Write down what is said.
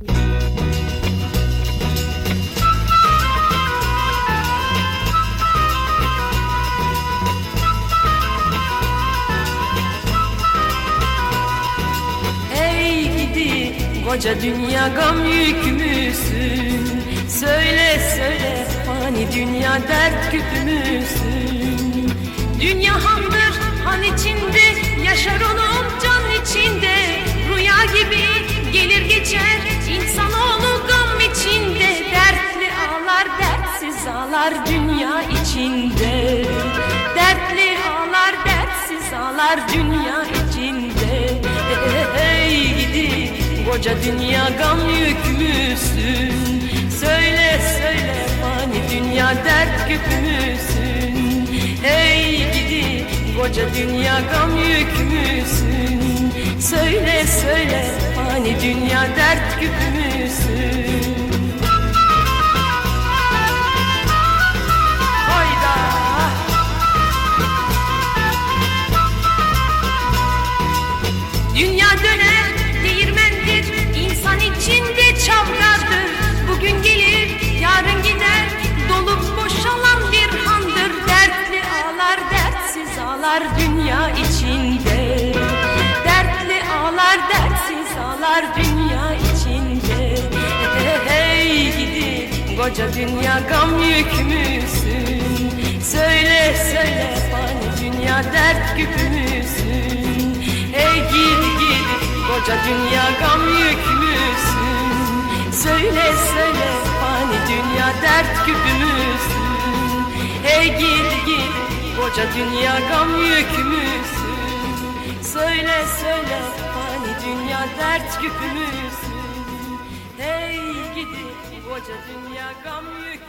Ey gidi koca dünya gam yük müsün? Söyle söyle fani dünya dert küp müsün? Dünya handır ağlar dünya içinde. Dertli ağlar dertsiz ağlar dünya içinde. Ey gidi koca dünya gam yük müsün Söyle söyle fani dünya dert küp müsün Ey gidi koca dünya gam yük müsün Söyle söyle fani dünya dert küp Dünya döner değirmendir insan içinde çavdardır. Bugün gelir yarın gider dolup boşalan bir handır. Dertli ağlar dertsiz ağlar dünya içinde. Dertli ağlar dertsiz ağlar dünya içinde. Hey gidi koca dünya gam yük müsün Söyle söyle fani dünya dert küp koca dünya gam yük müsün Söyle söyle fani dünya dert küp müsün Hey gidi gidi koca dünya gam yük müsün Söyle söyle fani dünya dert küp müsün Hey gidi koca dünya gam yük